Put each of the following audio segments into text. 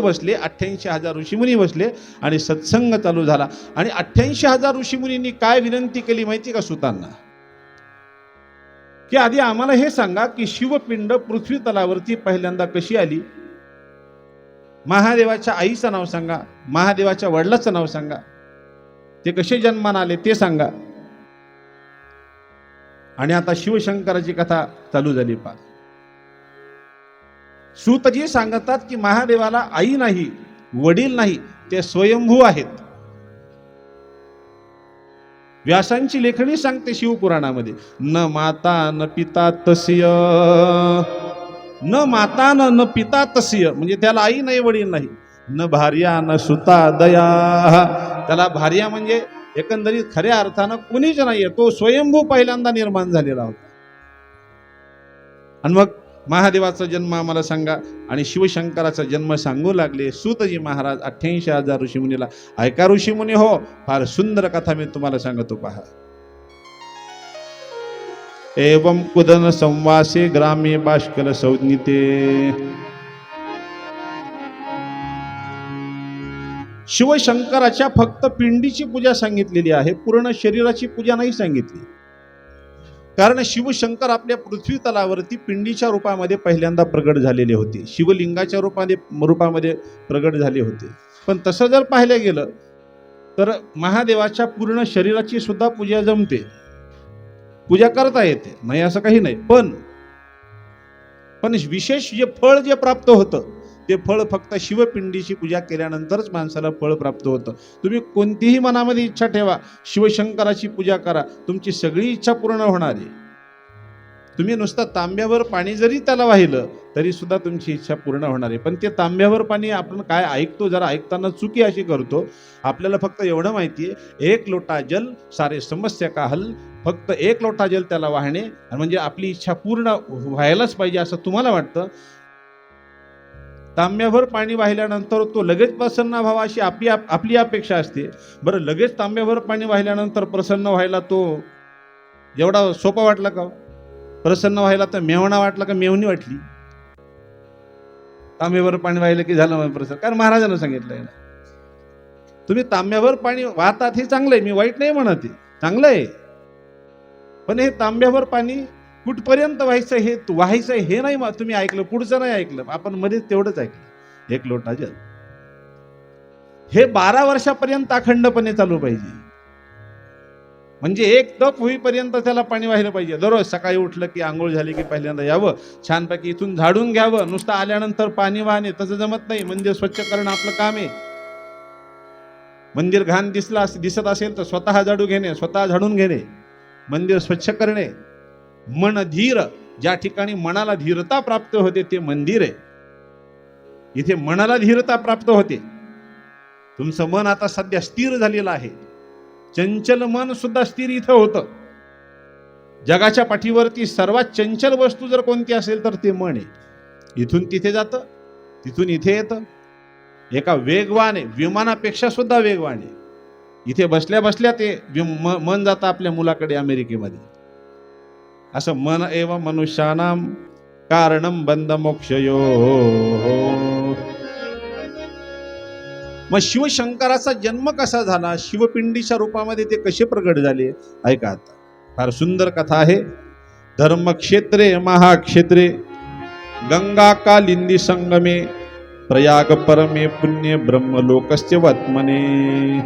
बसले अठ्ठ्याऐंशी हजार ऋषीमुनी बसले आणि सत्संग चालू झाला. आणि अठ्ठ्याऐंशी हजार ऋषीमुनींनी काय विनंती केली माहिती का सुतांना? की आधी आम्हाला हे सांगा की शिवपिंड पृथ्वी तलावरती पहिल्यांदा कशी आली? महादेवाच्या आईचं नाव सांगा महादेवाच्या वडिलाचं नाव सांगा. ते कसे जन्माला आले ते सांगा. आणि आता शिवशंकराची कथा चालू झाली पा सूतजी सांगतात की महादेवाला आई नाही वडील नाही ते स्वयंभू आहेत. व्यासांची लेखणी सांगते शिवपुराणामध्ये. न माता न पिता तस्य. न माता न न पिता तस्य. म्हणजे त्याला आई नाही वडील नाही. न भार्या न सुता दया. त्याला भार्या म्हणजे एकंदरीत खऱ्या अर्थानं कुणीच नाहीये. तो स्वयंभू पहिल्यांदा निर्माण झालेला होता. आणि मग महादेवाचा जन्म आम्हाला सांगा. आणि शिवशंकराचा जन्म सांगू लागले. सुतजी महाराज अठ्ठ्याऐंशी हजार ऋषीमुनीला ऐका ऋषीमुनी हो फार सुंदर कथा मी तुम्हाला सांगतो पहा. एवं कुदन संवासे ग्रामे बाष्कल संज्ञिते. शिवशंकराच्या फक्त पिंडीची पूजा सांगितलेली आहे पूर्ण शरीराची पूजा नाही सांगितली. कारण शिवशंकर आपल्या पृथ्वी तलावरती पिंडीच्या रूपामध्ये पहिल्यांदा प्रगट झालेले होते. शिवलिंगाच्या रूपामध्ये रूपामध्ये प्रगट झाले होते. पण तसं जर पाहिलं गेलं तर महादेवाच्या पूर्ण शरीराची सुद्धा पूजा जमते. पूजा करता येते. नाही असं काही नाही. पण पण विशेष जे फळ जे प्राप्त होतं ते फळ फक्त शिवपिंडीची पूजा केल्यानंतरच माणसाला फळ प्राप्त होतं. तुम्ही कोणतीही मनामध्ये इच्छा ठेवा शिवशंकराची पूजा करा तुमची सगळी इच्छा पूर्ण होणार आहे. तुम्ही नुसतं तांब्यावर पाणी जरी त्याला वाहिलं तरी सुद्धा तुमची इच्छा पूर्ण होणार आहे. पण ते तांब्यावर पाणी आपण काय ऐकतो जरा ऐकताना चुकी अशी करतो आपल्याला फक्त एवढं माहिती आहे एक लोटा जल सारे समस्या का हल फक्त एक लोटा जल त्याला वाहणे म्हणजे आपली इच्छा पूर्ण व्हायलाच पाहिजे असं तुम्हाला वाटतं तांब्याभर पाणी वाहिल्यानंतर तो लगेच प्रसन्न व्हावा अशी आपली आपली अपेक्षा असते. बरं लगेच तांब्याभर पाणी वाहिल्यानंतर प्रसन्न व्हायला तो एवढा सोपा वाटला का हो? प्रसन्न व्हायला तर मेवणा वाटला का मेवणी वाटली? तांब्यावर पाणी वाहिलं की झालं प्रसन्न? कारण महाराजांना सांगितलंय ना तुम्ही तांब्यावर पाणी वाहतात हे चांगलं आहे मी वाईट नाही म्हणत आहे. चांगलं आहे. पण हे तांब्यावर पाणी कुठपर्यंत व्हायचं हे व्हायचं हे नाही तुम्ही ऐकलं पुढचं नाही ऐकलं. आपण मध्येच तेवढंच ऐकलं. एक लोटा जल हे बारा वर्षापर्यंत अखंडपणे चालू पाहिजे. म्हणजे एक तप होईपर्यंत त्याला पाणी वाहिलं पाहिजे. दररोज सकाळी उठलं की आंघोळ झाली की पहिल्यांदा यावं. छानपैकी इथून झाडून घ्यावं. नुसतं आल्यानंतर पाणी वाहणे तसं जमत नाही. मंदिर स्वच्छ करणं आपलं काम आहे. मंदिर घाण दिसला दिसत असेल तर स्वतः झाडू घेणे स्वतः झाडून घेणे. मंदिर स्वच्छ करणे. मन धीर ज्या ठिकाणी मनाला धीरता प्राप्त होते ते मंदिर आहे. इथे मनाला धीरता प्राप्त होते. तुमचं मन आता सध्या स्थिर झालेलं आहे. चंचल मन सुद्धा स्थिर इथं होतं. जगाच्या पाठीवरती सर्वात चंचल वस्तू जर कोणती असेल तर ते मन आहे. इथून तिथे जातं तिथून इथे येतं. एका वेगवान आहे विमानापेक्षा सुद्धा वेगवान आहे. इथे बसल्या बसल्या ते म- मन जातं आपल्या मुलाकडे अमेरिकेमध्ये. असं मन एव मनुष्यानाम कारणम बंद मोक्षयो मग शिवशंकराचा जन्म कसा झाला? शिवपिंडीच्या रूपामध्ये ते कसे प्रगट झाले? ऐका आता. फार सुंदर कथा आहे. धर्मक्षेत्रे महाक्षेत्रे गंगा कालिंदी संगमे प्रयाग परमे पुण्य ब्रह्मलोकस्य वत्मने.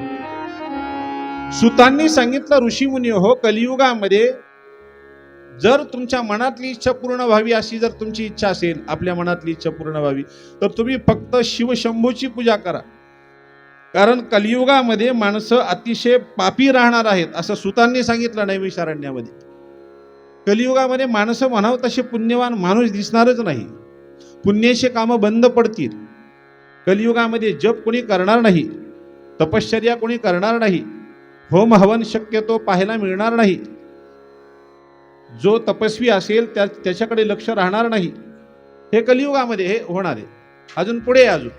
सुतांनी सांगितलं ऋषीमुनी हो कलियुगामध्ये जर तुमच्या मनातली इच्छा पूर्ण व्हावी अशी जर तुमची इच्छा असेल आपल्या मनातली इच्छा पूर्ण व्हावी तर तुम्ही फक्त शिवशंभूची पूजा करा. कारण कलियुगामध्ये माणसं अतिशय पापी राहणार आहेत असं सुतांनी सांगितलं नैमिषारण्यामध्ये कलियुगामध्ये माणसं म्हणावं तसे पुण्यवान माणूस दिसणारच नाही. पुण्याचे कामं बंद पडतील. कलियुगामध्ये जप कोणी करणार नाही तपश्चर्या कोणी करणार नाही होम हवन शक्यतो पाहायला मिळणार नाही. जो तपस्वी असेल त्या त्याच्याकडे लक्ष राहणार नाही. हे कलियुगामध्ये हे होणार आहे. अजून पुढे आहे अजून.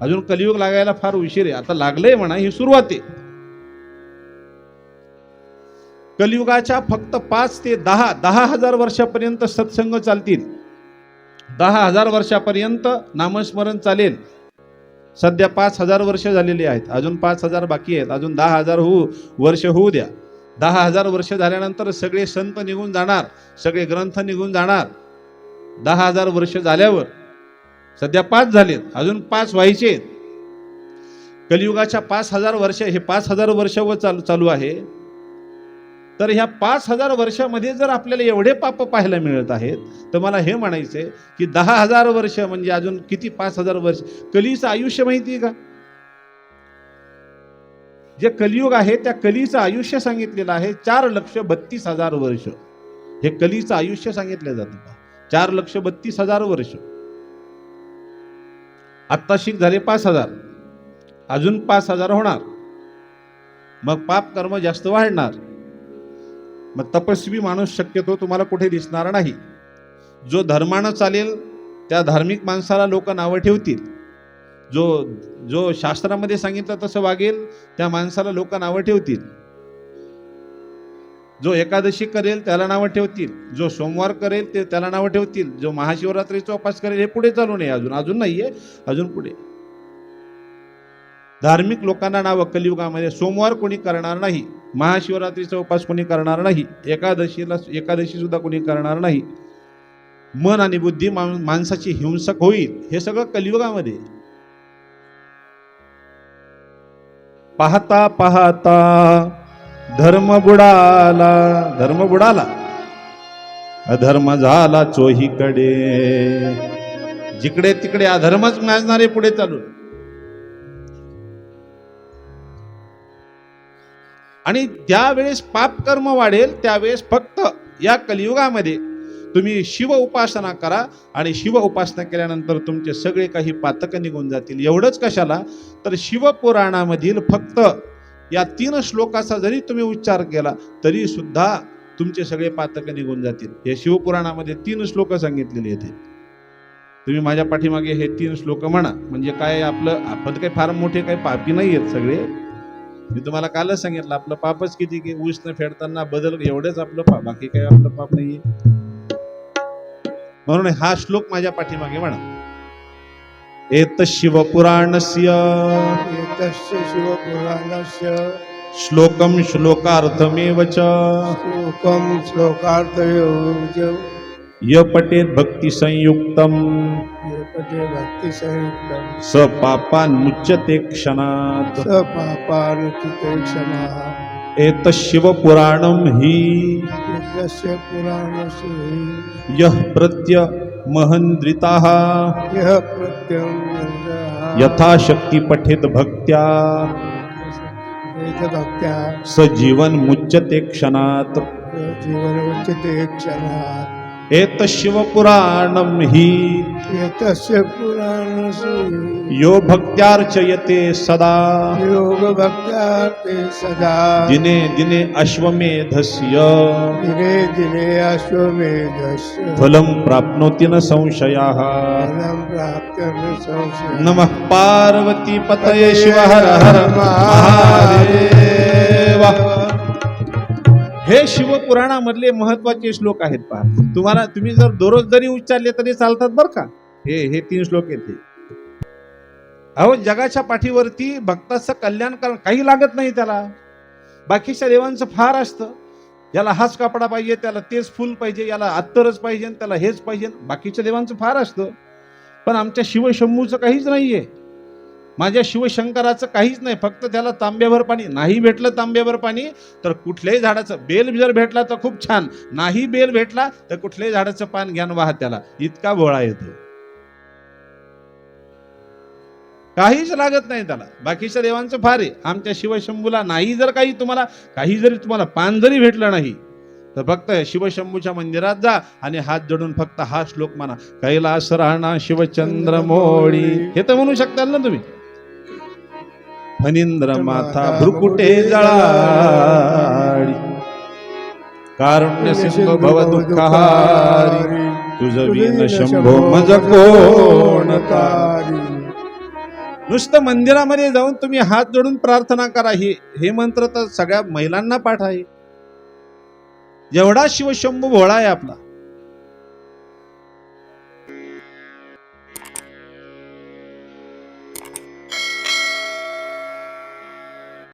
अजून कलियुग लागायला फार उशीर आहे. आता लागलंय म्हणा ही सुरुवात आहे. कलियुगाच्या फक्त पाच ते दहा दहा हजार वर्षापर्यंत सत्संग चालतील. दहा हजार वर्षापर्यंत नामस्मरण चालेल. सध्या पाच हजार वर्ष झालेली आहेत. अजून पाच हजार बाकी आहेत. अजून दहा हजार होऊ वर्ष होऊ द्या. दहा हजार वर्ष झाल्यानंतर सगळे संत निघून जाणार सगळे ग्रंथ निघून जाणार. दहा हजार वर्ष झाल्यावर सध्या पाच झालेत अजून पाच व्हायचे आहेत. कलियुगाच्या पाच हजार वर्ष हे पाच हजार वर्ष व चालू चालू आहे. तर ह्या पाच हजार वर्षामध्ये जर आपल्याला एवढे पाप पाहायला मिळत आहेत तर मला हे म्हणायचंय की दहा हजार वर्ष म्हणजे अजून किती पाच हजार वर्ष? कलीचं आयुष्य माहिती आहे का? जे कलियुग आहे त्या कलीचं आयुष्य सांगितलेलं आहे चार लक्ष बत्तीस हजार वर्ष. हे कलीचं आयुष्य सांगितलं जातं चार लक्ष बत्तीस हजार वर्ष. आत्ता शिक झाले पाच हजार. अजून पाच हजार होणार. मग पाप कर्म जास्त वाढणार. मग तपस्वी माणूस शक्यतो तुम्हाला कुठे दिसणार नाही. जो धर्मानं चालेल त्या धार्मिक माणसाला लोक नावं ठेवतील. जो जो शास्त्रामध्ये सांगितलं तसं वागेल त्या माणसाला लोक नावं ठेवतील. जो एकादशी करेल त्याला नावं ठेवतील. जो सोमवार करेल ते त्याला नावं ठेवतील. जो महाशिवरात्रीचा उपास करेल हे पुढे चालू नये अजून. अजून नाहीये अजून पुढे. धार्मिक लोकांना नावं कलियुगामध्ये सोमवार कोणी करणार नाही महाशिवरात्रीचा उपास कोणी करणार नाही एकादशीला एकादशी सुद्धा कोणी करणार नाही. मन आणि बुद्धी माणसाची हिंसक होईल हे सगळं कलियुगामध्ये. पाहता पाहता धर्म बुडाला धर्म बुडाला. अधर्म झाला चोहीकडे. जिकडे तिकडे अधर्मच माजणारे पुढे चालू आणि ज्यावेळेस पाप कर्म वाढेल त्यावेळेस फक्त या कलियुगामध्ये तुम्ही शिव उपासना करा आणि शिव उपासना केल्यानंतर तुमचे सगळे काही पातकं निघून जातील. एवढंच कशाला? तर शिवपुराणामधील फक्त या तीन श्लोकाचा जरी तुम्ही उच्चार केला तरी सुद्धा तुमचे सगळे पातकं निघून जातील. हे शिवपुराणामध्ये तीन श्लोक सांगितलेले आहेत. तुम्ही माझ्या पाठीमागे हे तीन श्लोक म्हणा. म्हणजे काय आपलं आपण काही फार मोठे काही पापी नाही आहेत सगळे. मी तुम्हाला कालच सांगितलं आपलं पापच किती की ऊस न फेडताना बदल एवढंच आपलं पाप बाकी काही आपलं पाप नाहीये. म्हणून हा श्लोक माझ्या पाठीमागे म्हणा. एत शिवपुराणस्य. एतस्य शिवपुराणस्य. श्लोकम श्लोकार्थमेव च. श्लोकं श्लोकार्थयो य पठेत भक्ती संयुक्तम. पटे भक्तिसंयुक्तं स पापान मुच्यते क्षणात. स पापानुचिते क्षमा एत शिवपुराणम हि एतस्य पुराणस्य यः प्रत्य महन्द्रिताः। यः प्रत्यं यथाशक्ती पठेत भक्त्या। वेदभक्त्या स जीवन मुच्यते क्षणात। जीवनमुच्यते क्षणात्। एत शिवपुराणम हि। एतस्य पुराणस्य यो भक्त्यार्चयते सदा। योगभक्त्यार्थे सदा। दिने दिने अश्वमेधस्य। दिने दिने अश्वमेधस्य। फलं प्राप्नोति न संशयाः। फलं प्राप्त्यं संशयः। नमः पार्वती पतये शिव हर हर महादेव। हे शिवपुराणामधले महत्त्वाचे श्लोक आहेत पहा. तुम्हाला तुम्ही जर दररोज जरी उच्चारले तरी चालतात बरं का? हे हे तीन श्लोक आहेत अहो जगाच्या पाठीवरती भक्ताचं कल्याण कर काही लागत नाही त्याला. बाकीच्या देवांचं फार असतं. याला हाच कपडा पाहिजे त्याला तेच फुल पाहिजे याला अत्तरच पाहिजे त्याला हेच पाहिजे. बाकीच्या देवांचं फार असतं. पण आमच्या शिवशंभूचं काहीच नाहीये. माझ्या शिवशंकराचं काहीच नाही फक्त त्याला तांब्याभर पाणी नाही भेटलं तांब्याभर पाणी तर कुठल्याही झाडाचं बेल जर भेटला तर खूप छान नाही बेल भेटला तर कुठल्याही झाडाचं पान घ्यान वाह त्याला इतका भोळा येतो. काहीच लागत नाही त्याला बाकीच्या देवांचं फार आहे आमच्या शिवशंभूला नाही जर काही तुम्हाला काही जरी तुम्हाला पान जरी भेटलं नाही तर फक्त शिवशंभूच्या मंदिरात जा आणि हात जोडून फक्त हा श्लोक म्हणा कैलास राणा शिवचंद्र मोळी हे तर म्हणू शकताल ना तुम्ही. फणींद्र माथा भ्रुकुटे जळाळी कारुण्य सिंधू भव दुःखहारी. तुझ विन शंभो मज कोण तारी नुसतं मंदिरामध्ये जाऊन तुम्ही हात जोडून प्रार्थना करा. हे हे मंत्र तर सगळ्या महिलांना पाठ आहे. जेवढा शिवशंभू भोळा आहे आपला.